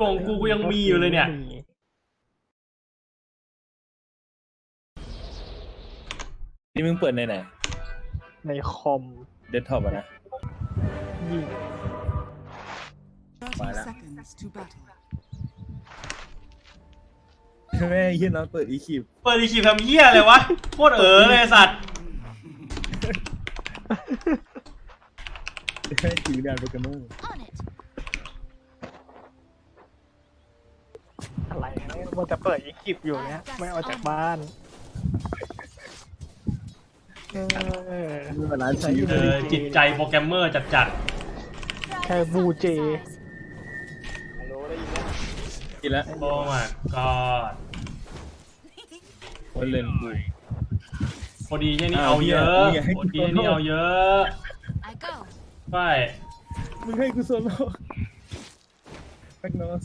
กล่องกูกูยังมีอยู่เลยเนี่ย นี่มึงเปิดในไหนในคอมเดสก์ท็อปอะนะ ยิง Vale. 30 seconds to battle. แม่เฮียน้องเปิดอีคิวเปิดอีคิวทำเหี้ยอะไรวะโคตรเอ๋อเลยไอ้สัตว์แม่จิ๋วดานโปเกมอน On it. อะไรนะมันจะเปิดอีกิบอยู่เนี่ยไม่ออกจากบ้านเออนี่มันร้านชิวเออจิตใจโปรแกรมเมอร์จัดแค่บูเจกินแล้วๆโอ้ my god คนเล่นกู พอดีแค่นี้อ้าวเอาเยอะเหี้ยนี่ไงให้กูพอดีแค่นี้เอาเยอะ I go. ไปมึงให้กูโซโล่แบ็กนอส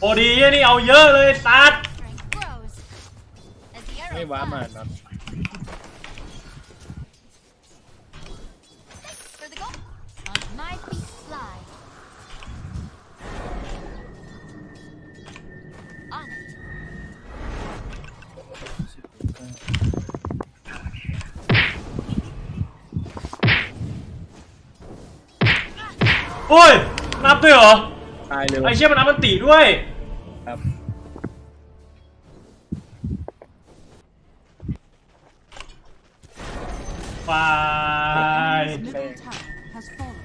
พอดีแค่นี้เอาเยอะเลยสัตว์ Strength grows. As the ไม่ arrow ว้ามา flies. น็อต For the goal. On my feet fly. On it. โอ้ยนับด้วยเหรอ ตายเลยไอเชี่ยมันนับมันตีด้วย ครับ ไป His middle tower has fallen.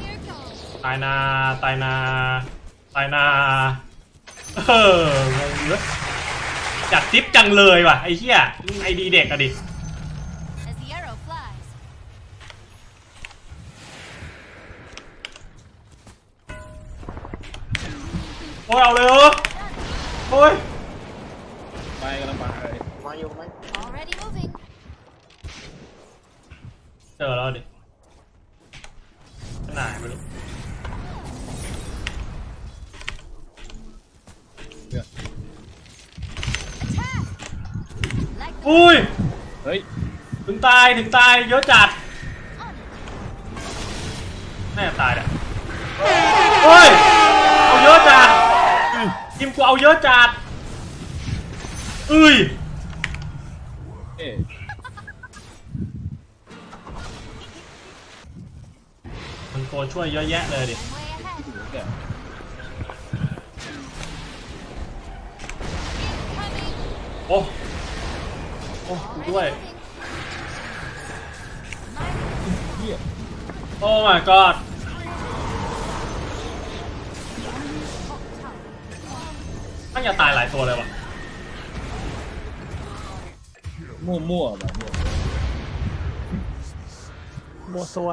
Here goes. ตายนาตายนาตายนาเอองงเลยจัดทิปจังเลยว่ะไอ้เหี้ยไอดีเด็กอะดิ โอ้ยเอาเลยเหรอโอ้ยไปกำลังมาเลยมาอยู่ไหม Already moving. เจอแล้วดิไหนไม่รู้ Attack. Like the อุ้ย เฮ้ยถึงตายถึงตายเยอะจัด on it. แน่ตายเนี่ยโอ้ย ทีมกูเอาเยอะจัดเอ้ยเอ๊ะมันตัวช่วยเยอะแยะเลยดิ I'm way ahead. ถึงแต่ Incoming. โอ้ โอ้กูด้วย Already moving. My เฮีย โอ้ my god ตั้งอย่าตายหลายตัวเลยว่ะมั่วๆแบบเนี้ยโมวซัว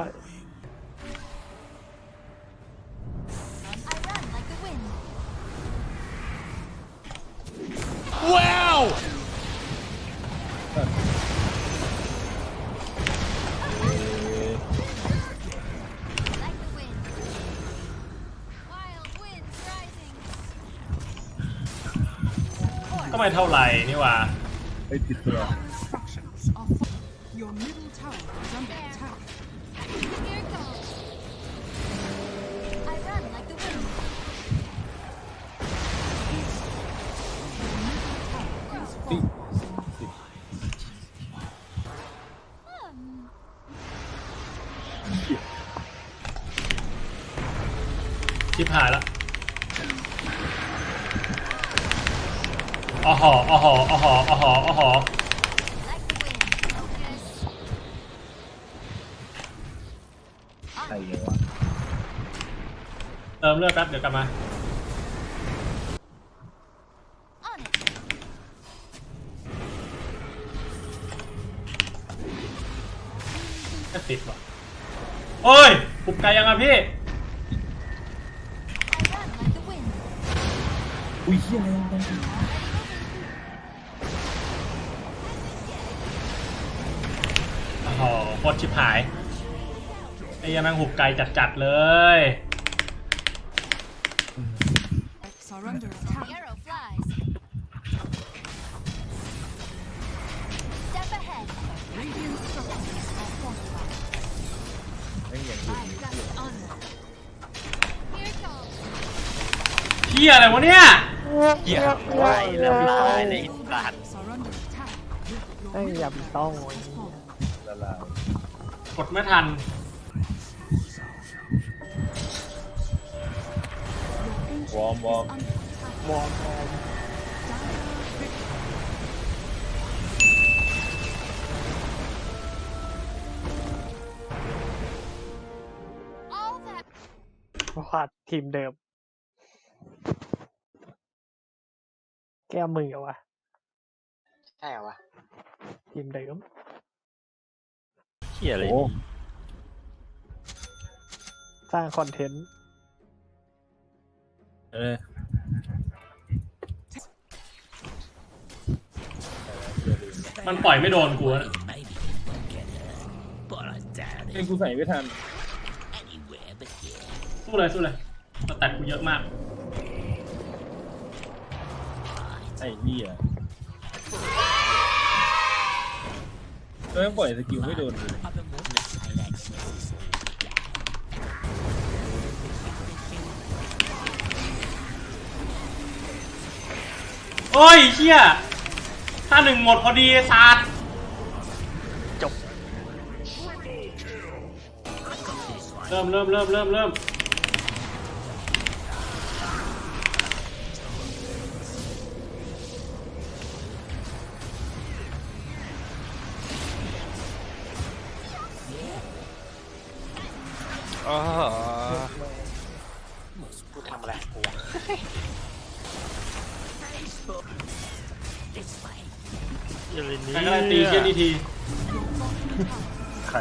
ก็ไม่เท่าไหร่นี่หว่าเฮ้ยติดตัว Structures are falling. Your middle tower is under attack. Here goes. I run like the wind. Has ติ fallen. ติ Hmm. ชิบหายแล้ว อ๋อหออ๋อหออ๋อหออ๋อหออ๋อหอ Like the wind. Focus. ใครเลยวะเติมเลือดแป๊บเดี๋ยวกลับมา On it. ก็ติดว่ะโอ้ยปุบไกลยังอะพี่ I run like the wind. อุ้ยเฮียอะไรวะ โอ้โหโคตรชิบหาย ไอ้เหี้ยังแม่งหุบไกลจัดๆเลย X are under The attack. arrow flies. Step ahead. Radiant structures are fortified. ไม่อย่างอื่น I've got honor. Here it goes. เฮียอะไรวะเนี่ย เหี้ยไว้แล้วตายเลยไอ้สัตว์ Are under attack. Your ไอ้ยอย่าบีต้องไว้ has กดไม่ทัน วอร์มวอร์มวอร์มวอร์ม All that พลาดทีมเดิม แก้มือวะใช่เหรอวะทีมเดิม เหี้ยอะไรโอ้ นี่สร้างคอนเทนต์เออมันปล่อยไม่โดนกูนะเอ้ยกูใส่ไม่ทันสู้เลยสู้เลยสแตทกูเยอะมาก ไอ้เหี้ย ก็ยังปล่อยสกิลไม่โดนเลยโอ้ยเฮียถ้าหนึ่งหมดพอดีไอ้สัตว์จบ เริ่มเริ่มเริ่มเริ่มเริ่ม เหี้ยอะไรเนี่ใครก็ได้ตีเชียดีที ใคร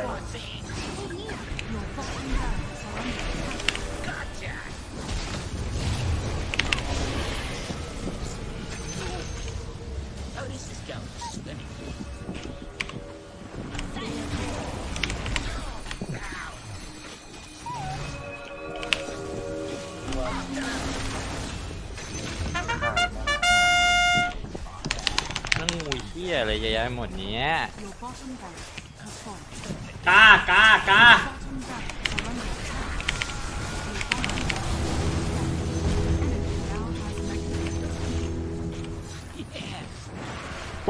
หี้ยอะไรเยอะแยะหมดเนี้ย Your bottom barracks has fallen. กากากา Bottom barracks are under attack. Your bottom now has mechanism.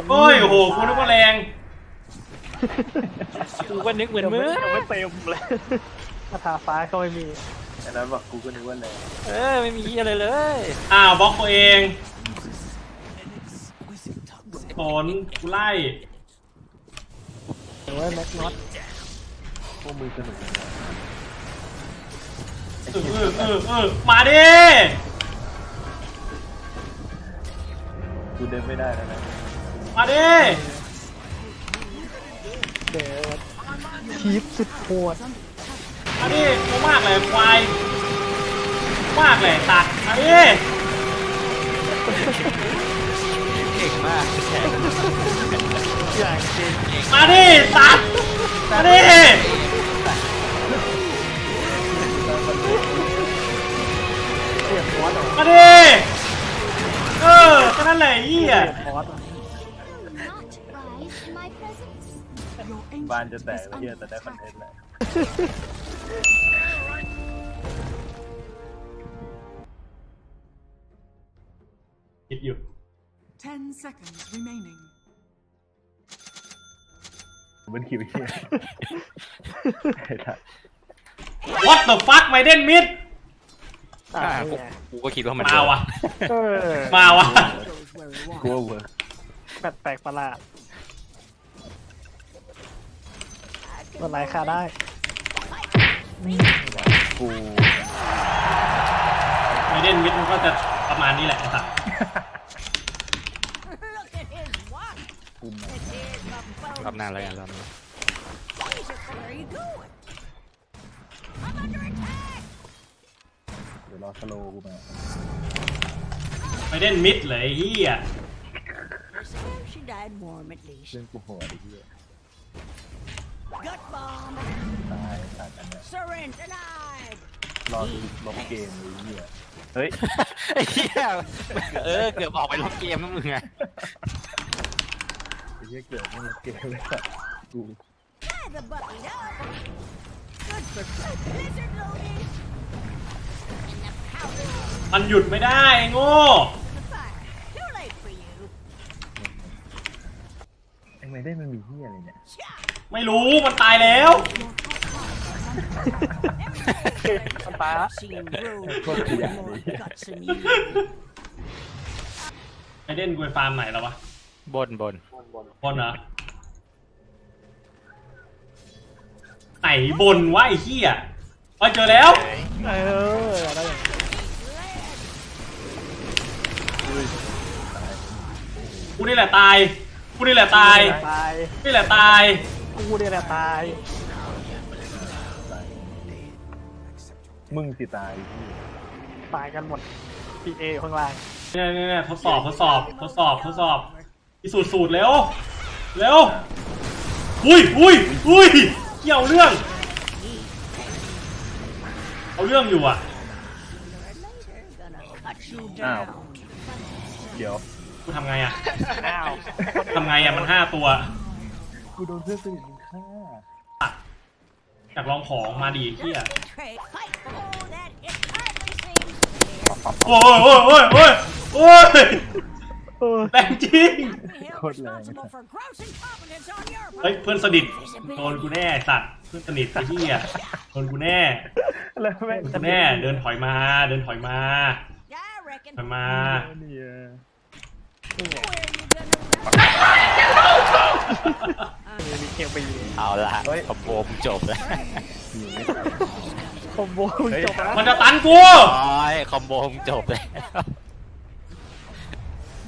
โอ้ยโอ้โหกูนึกว่าแรงกูก็นึกเหมือนยังมึไม่งยังไม่เต็มเลยคาถาฟ้าก็ไม่มีอันนั้นบอกกูก็นึกว่าแรงเออไม่มีเหี้ยอะไรเลย อ้าวบล็อกตัวเอง สนกูไล่หรือว่าแม็กน็อตพวกมือสนุกจังเลยเออเออเออเออมาดิกูเดินไม่ได้แล้วนะมาดิเดดชีฟสุดโหดมาดิกูมากเลยควายมากเลยตัดมาดิเก่ง มากแขกอย่างจริงมาดิตัดมาดิเสียบมอสเหรอมาดิเออแค่นั้นแหละไอ้เหี้ย เสียบมอสเหรอ not rise in my presence. บ้านจะแตกแล้วเหี้ยแต่ได้คอนเทนต์แหละคิดอยู่ Ten seconds remaining. มันคิวเหี้ยไอ้ท่า What the fuck ไมเดนมิดอ่าอ่านี่กูไงกูก็คิดว่ามันมาวะเออมาวะกูว่าเวิร์กแปลกแปลกประหลาดมันไหลค่าได้กูไมเดนมิดมันก็จะประมาณนี้แหละไอ้สัส กูมารอบหน้าแล้วกันรอบหน้าเดี๋ยวรอสโลว์กูมาไมเดนมิดเลยไอ้เหี้ย She died warm at least. เรื่องกูโหดไอ้เหี้ย Gut bomb. ตายตัดอันเนี้ย Syringe denied. รอดูลบเกมไอ้เหี้ยเฮ้ย ไอ้เหี้ยเออ เกือบออกไปลบเกมนะมึงอะไอ้ เหี้ยเกิดไม่ลบเกมเลยสัตว์กู Tie the bucket up. Good for blizzard loading. And the powder มันหยุดไม่ได้ไอ้โง่ the fire. Too late for you. ไอ้ไม่ได้มันมีเฮียอะไรเนี่ย Cha! ไม่รู้มันตายแล้ว มันตายละ Seen road Fuck yeah, more dude. guts than you. ไอเด่นกูไปฟาร์มไหนแล้ววะ บนบนบนเหรอไหนบนวะไอ้เหี้ยเอ้ยเจอแล้ว เออได้อย่างกูนี่แหละตาย กูนี่แหละตาย ตายนี่แหละตาย กูเนี่ยแหละตาย มึงสิตายตายกันหมดพีเอข้างล่างเนี่ยเนี่ยเนี่ยทดสอบทดสอบทดสอบทดสอบ พิสูจน์สูตรเร็วเร็วอุ้ยอุ้ยอุ้ยเกี่ยวเรื่อง เอาเรื่องอยู่อะ Later, gonna cut you Ow. down. เดี๋ยวกูทำไงอะอ้าวทำไงอะมันห้าตัวกูโดนเพื่อนสนิทมึงฆ่าอยากลองของมาดีเที่ย Betray. Fight. Oh, that it hardly seems. โอ้ยโอ้ยโอ้ยโอ้ยโอ้ยเออ แรงจริง Held Code lang. responsible for gross incompetence on your เฮ้ย เพื่อนสนิทโดนกูแน่ไอ้สัตว์ เพื่อนสนิทไอ้เหี้ยโดนกูแน่แล้วแม่งโดนกูแน่ เดินถอยมา เดินถอยมา I reckon. ถอยมา เนี่ยนี่ไง Where you gonna มีเคบีเอาละคอมโบมงจบแล้วอยู่ไม่ตายคอมโบจบแล้วมันจะตันกู โอ้ยคอมโบมงจบแล้ว Your middle อ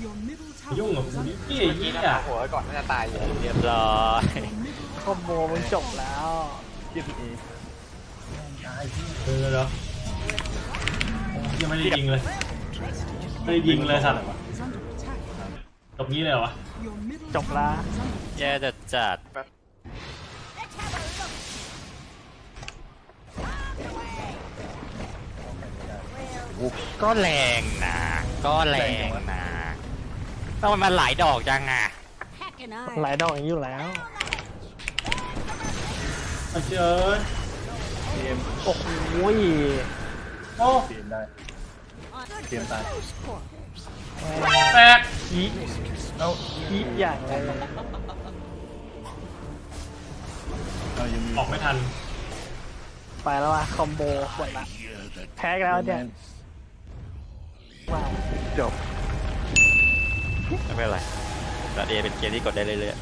ยุ่งกับ is กู under นี่เหี้ยเหี้ยหัวก่อนน่าจะตายอยู่เรียบร้อยคอมโบมันจบแล้วเกียร์พีเอตายพี่เดี๋ยวเดี๋ยวยังไม่ได้ยิงเลยไม่ได้ยิงเลยสัตว์จบงี้เลยวะจบละแย่จัดจัดก็แรงนะ ก็แรงนะ ต้องมันหลายดอกจังอะ Heck and ห I. ลายดอกอย่างนี้อยู่แล้วไอ้เจ้ยเกมโอ้โหโอ้เกมได้ On Game time. close quarters. แตกขี้เอ้าขี้อย่างเลยเอายังมีออกไม่ทัน ไปแล้วว่ะคอมโบหมดละแพ้กันแล้วเนี่ยว้าวจบ ไม่เป็นไรแต่เอเป็นเกมที่กดได้เรื่อย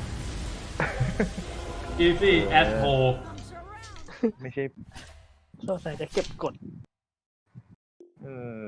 easy as h o ไม่ใช่ สงสัยจะเก็บกด เออ